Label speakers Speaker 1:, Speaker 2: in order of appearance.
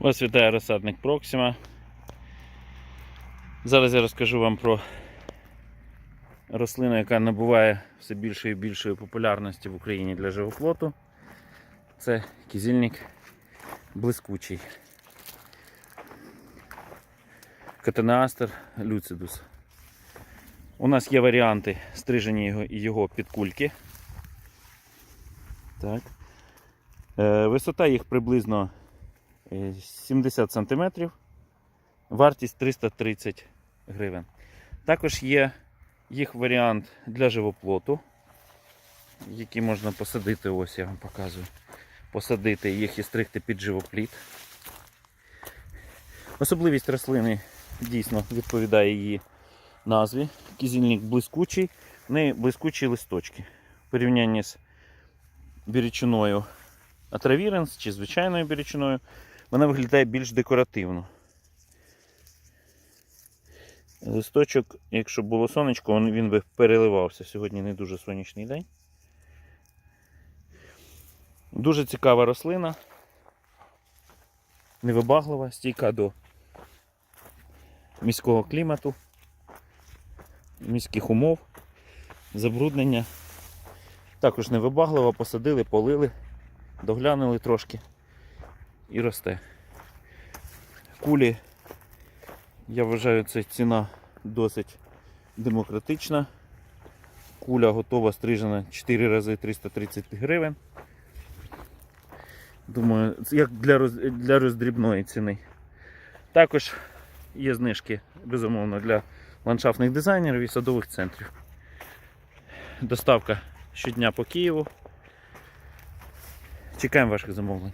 Speaker 1: Вас вітає розсадник Проксима. Зараз я розкажу вам про рослину, яка набуває все більшої і більшої популярності в Україні для живоплоту. Це кізільник блискучий. Катенеастер люцидус. У нас є варіанти стриження його, його під кульки. Так. Е, висота їх приблизно 70 см. Вартість 330 гривень. Також є їх варіант для живоплоту, який можна посадити, ось я вам показую. Посадити їх і стригти під живопліт. Особливість рослини дійсно відповідає її назві. Кізільник блискучий, в неї блискучі листочки. В порівнянні з бірічиною Атравіренс чи звичайною бірічиною, вона виглядає більш декоративно. Листочок, якщо було сонечко, він- би переливався. Сьогодні не дуже сонячний день. Дуже цікава рослина. Невибаглива, стійка до міського клімату, міських умов, забруднення. Також невибаглива, посадили, полили, доглянули трошки і росте. Кулі, я вважаю, це ціна досить демократична. Куля готова стрижена 4 рази 330 гривень. Думаю, як для, роз, для роздрібної ціни. Також є знижки, безумовно, для ландшафтних дизайнерів і садових центрів. Доставка щодня по Києву. Чекаємо ваших замовлень.